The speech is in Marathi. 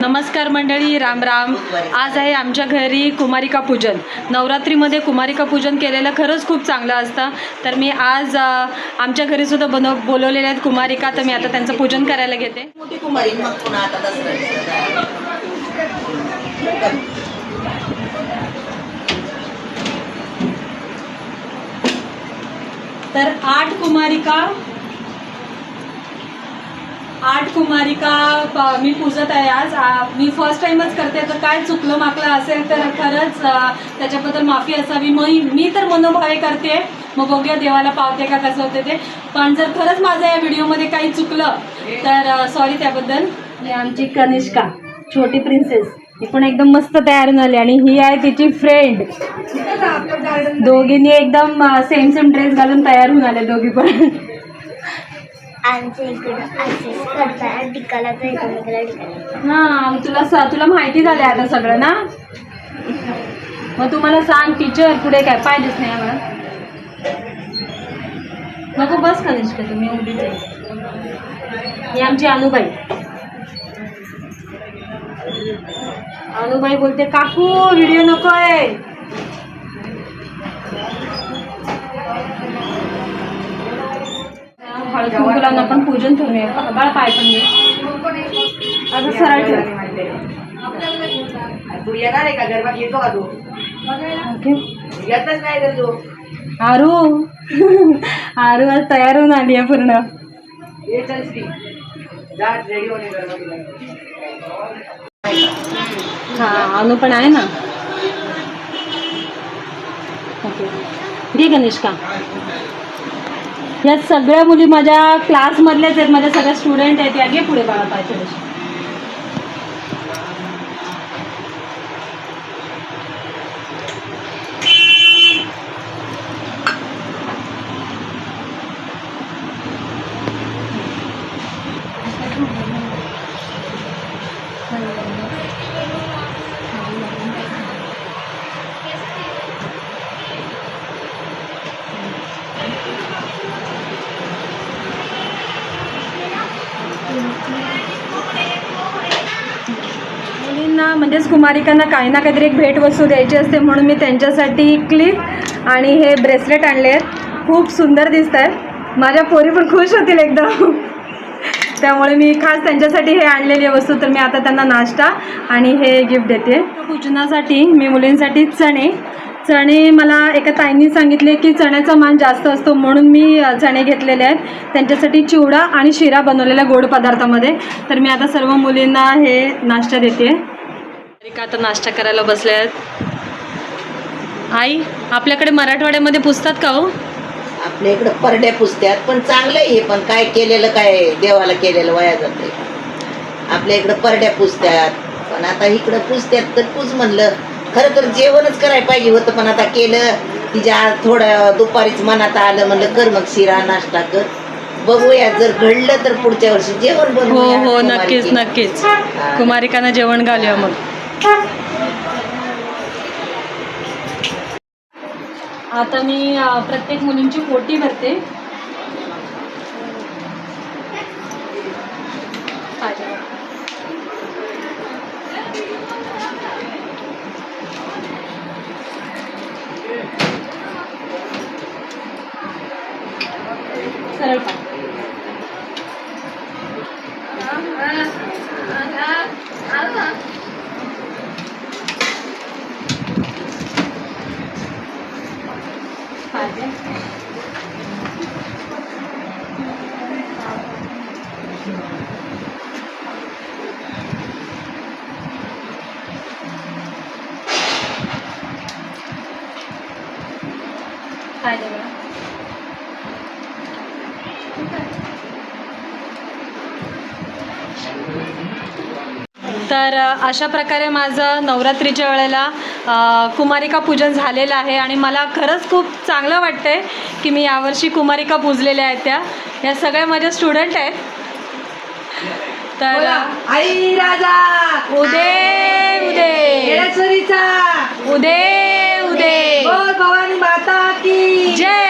नमस्कार मंडळी राम राम. आज आहे आमच्या घरी कुमारिका पूजन. नवरात्रीमध्ये कुमारिका पूजन केलेलं खरंच खूप चांगलं असतं. तर मी आज आमच्या घरीसुद्धा बनव बोलवलेले आहेत कुमारिका तर मी आता त्यांचं पूजन करायला घेते. मोठी कुमारी मग पुन्हा आता दसरा तर आठ कुमारिका आठ कुमारिका मी पूजत आहे आज. मी फर्स्ट टाइमच करते तर काय चुकलं माकलं असेल तर खरंच त्याच्याबद्दल माफी असावी. मग मी तर मनोभावे करते. मग बघूया देवाला पावते का कसं होते ते. पण जर खरंच माझं या व्हिडिओमध्ये काही चुकलं तर सॉरी त्याबद्दल. आमची कनिष्का छोटी प्रिन्सेस ही पण एकदम मस्त तयार होऊन आली आणि ही आहे तिची फ्रेंड दोघींनी एकदम सेम सेम ड्रेस घालून तयार होऊन आले दोघी पण. आमच्या इकडं करतात टिकाला टिकाला हा तुला स- तुला माहिती झालं आता सगळं ना? मग तुम्हाला सांग टीचर पुढे काय पाहिजेच नाही आम्हाला. नको बस कनिष्क तुम्ही उभीच आहे. ही आमची अनुबाई. अनुबाई बोलते काकू व्हिडिओ नकोय. हळद कुंकू लावून आपण पूजन ठेवूया बाळ पाय पण घे. आता सरळ ठेव. तू येणार आहे का गरबा घेतो का तू येतच नाही तू आरू. आरू आज तयार होऊन आली आहे पूर्ण. हा अनु पण आहे ना? ओके. गणेश का या सगळ्या मुली माझ्या क्लासमधल्याच आहेत. माझ्या सगळ्या स्टुडंट आहेत. या घे पुढे बाळा पाहिजे मुलींना म्हणजेच कुमारिकांना काही ना काहीतरी एक भेटवस्तू द्यायची असते म्हणून मी त्यांच्यासाठी क्लिप आणि हे ब्रेसलेट आणले आहेत. खूप सुंदर दिसत आहेत. माझ्या पोरी पण खुश होतील एकदम. त्यामुळे मी खास त्यांच्यासाठी हे आणलेली आहे वस्तू तर मी आता त्यांना नाश्ता आणि हे गिफ्ट देते. पूजनासाठी मी मुलींसाठी चणे चणे मला एका ताईंनी सांगितले की चण्याचा मान जास्त असतो म्हणून मी चणे घेतलेले आहेत. त्यांच्यासाठी चिवडा आणि शिरा बनवलेला गोड पदार्थामध्ये. तर मी आता सर्व मुलींना हे नाश्ता देते. का आता नाश्ता करायला बसले आहेत. आई आपल्याकडे मराठवाड्यामध्ये पुसतात का हो? आपल्या इकडं परड्या पुसत्यात पण चांगलं आहे हे पण काय केलेलं काय देवाला केलेलं वाया जाते आपल्या इकडं परड्या पुसत्यात पण आता इकडं पुसत्यात तर पूज म्हणलं. खरं तर जेवणच करायला पाहिजे होतं पण आता केलं. तिच्या थोडं दुपारीच मनात आलं म्हणलं कर मग शिरा नाश्ता कर. बघूया जर घडलं तर पुढच्या वर्षी जेवण हो बनवूया हो नक्कीच. नक्कीच. हा. कुमारिकांना जेवण घालूया मग. आता मी अ, प्रत्येक मुलींची पोटी भरते. सरळ पाय. पाहिजे. पाहिजे तर अशा प्रकारे माझं नवरात्रीच्या वेळेला कुमारिका पूजन झालेलं आहे आणि मला खरंच खूप चांगलं वाटतंय की मी यावर्षी कुमारिका पूजलेल्या आहेत त्या. या सगळ्या माझ्या स्टुडंट आहेत. तर आई राजा. उदे उदे. उदे उदे. बोल भवानी माता की. जय.